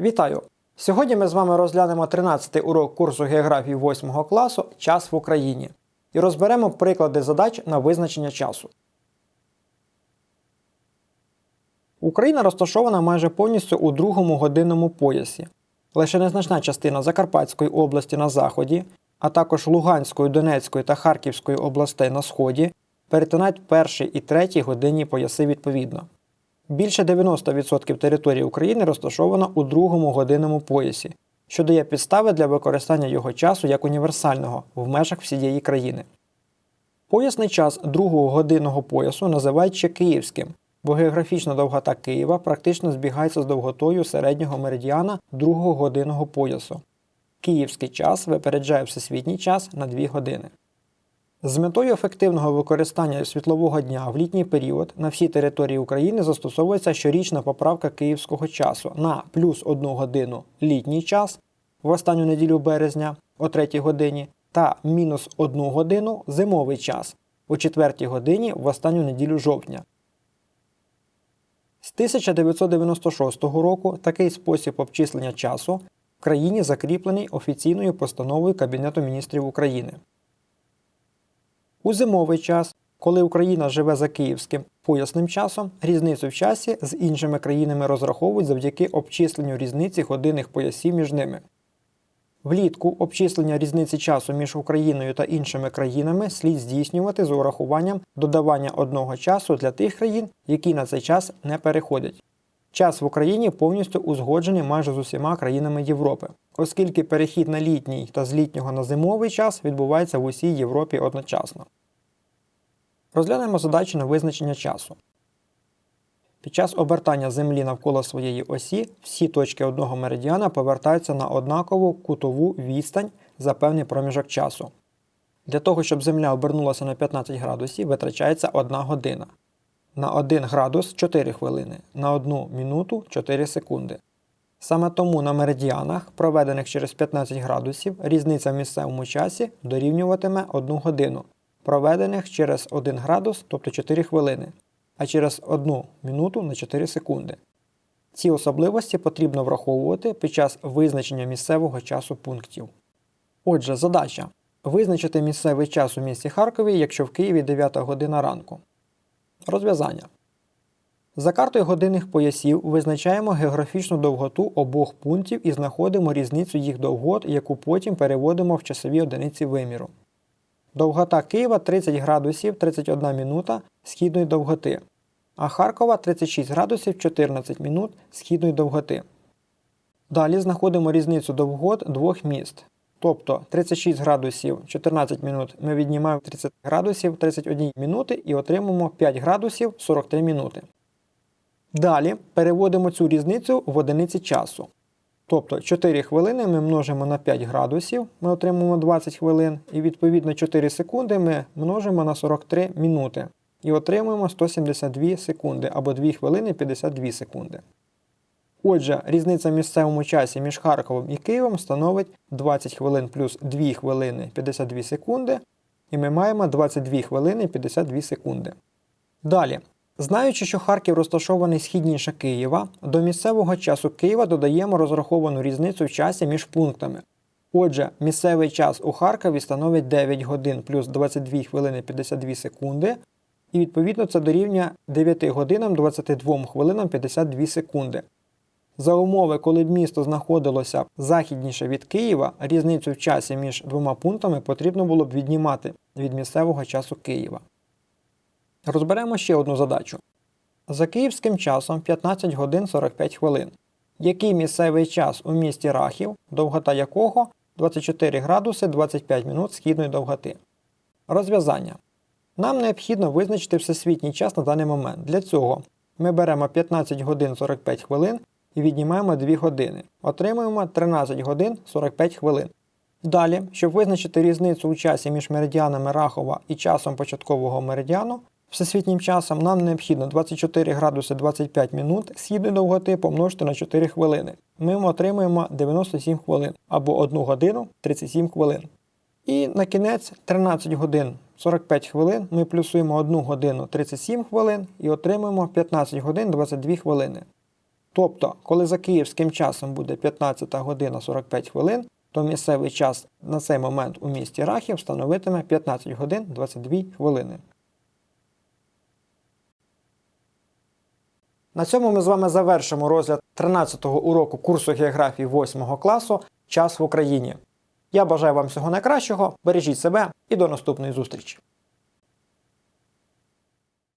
Вітаю! Сьогодні ми з вами розглянемо 13-й урок курсу географії 8 класу Час в Україні і розберемо приклади задач на визначення часу. Україна розташована майже повністю у другому годинному поясі. Лише незначна частина Закарпатської області на заході, а також Луганської, Донецької та Харківської областей на сході перетинають перший і третій годинні пояси відповідно. Більше 90% території України розташовано у другому годинному поясі, що дає підстави для використання його часу як універсального в межах всієї країни. Поясний час другого годинного поясу називають ще київським, бо географічна довгота Києва практично збігається з довготою середнього меридіана другого годинного поясу. Київський час випереджає всесвітній час на 2 години. З метою ефективного використання світлового дня в літній період на всій території України застосовується щорічна поправка київського часу на плюс 1 годину літній час в останню неділю березня о 3 годині та мінус 1 годину зимовий час о 4 годині в останню неділю жовтня. З 1996 року такий спосіб обчислення часу в країні закріплений офіційною постановою Кабінету міністрів України. У зимовий час, коли Україна живе за київським поясним часом, різницю в часі з іншими країнами розраховують завдяки обчисленню різниці годинних поясів між ними. Влітку обчислення різниці часу між Україною та іншими країнами слід здійснювати з урахуванням додавання одного часу для тих країн, які на цей час не переходять. Час в Україні повністю узгоджений майже з усіма країнами Європи, оскільки перехід на літній та з літнього на зимовий час відбувається в усій Європі одночасно. Розглянемо задачу на визначення часу. Під час обертання Землі навколо своєї осі всі точки одного меридіана повертаються на однакову кутову відстань за певний проміжок часу. Для того, щоб Земля обернулася на 15 градусів, витрачається 1 година. На 1 градус 4 хвилини, на 1 минуту 4 секунди. Саме тому на меридіанах, проведених через 15 градусів, різниця в місцевому часі дорівнюватиме 1 годину, проведених через 1 градус, тобто 4 хвилини, а через 1 минуту на 4 секунди. Ці особливості потрібно враховувати під час визначення місцевого часу пунктів. Отже, задача визначити місцевий час у місті Харкові, якщо в Києві 9 година ранку. Розв'язання. За картою годинних поясів визначаємо географічну довготу обох пунктів і знаходимо різницю їх довгот, яку потім переводимо в часові одиниці виміру. Довгота Києва 30 градусів 31 минута східної довготи, а Харкова 36 градусів 14 минут східної довготи. Далі знаходимо різницю довгот двох міст. Тобто 36 градусів 14 минут ми віднімаємо 30 градусів 31 минути і отримаємо 5 градусів 43 минути. Далі переводимо цю різницю в одиниці часу. Тобто 4 хвилини ми множимо на 5 градусів, ми отримуємо 20 хвилин, і відповідно 4 секунди ми множимо на 43 минути і отримуємо 172 секунди або 2 хвилини 52 секунди. Отже, різниця в місцевому часі між Харковом і Києвом становить 20 хвилин плюс 2 хвилини 52 секунди, і ми маємо 22 хвилини 52 секунди. Далі, знаючи, що Харків розташований східніше Києва, до місцевого часу Києва додаємо розраховану різницю в часі між пунктами. Отже, місцевий час у Харкові становить 9 годин плюс 22 хвилини 52 секунди, і відповідно це дорівнює 9 годинам 22 хвилинам 52 секунди. За умови, коли б місто знаходилося західніше від Києва, різницю в часі між двома пунктами потрібно було б віднімати від місцевого часу Києва. Розберемо ще одну задачу. За київським часом 15 годин 45 хвилин. Який місцевий час у місті Рахів, довгота якого 24 градуси 25 минут східної довготи? Розв'язання. Нам необхідно визначити всесвітній час на даний момент. Для цього ми беремо 15 годин 45 хвилин і віднімаємо 2 години. Отримуємо 13 годин 45 хвилин. Далі, щоб визначити різницю у часі між меридіанами Рахова і часом початкового меридіану, всесвітнім часом нам необхідно 24 градуси 25 минут східної довготи помножити на 4 хвилини. Ми отримуємо 97 хвилин або 1 годину 37 хвилин. І на кінець 13 годин 45 хвилин ми плюсуємо 1 годину 37 хвилин і отримуємо 15 годин 22 хвилини. Тобто, коли за київським часом буде 15 година 45 хвилин, то місцевий час на цей момент у місті Рахів становитиме 15 годин 22 хвилини. На цьому ми з вами завершимо розгляд 13-го уроку курсу географії 8 класу Час в Україні. Я бажаю вам всього найкращого, бережіть себе і до наступної зустрічі!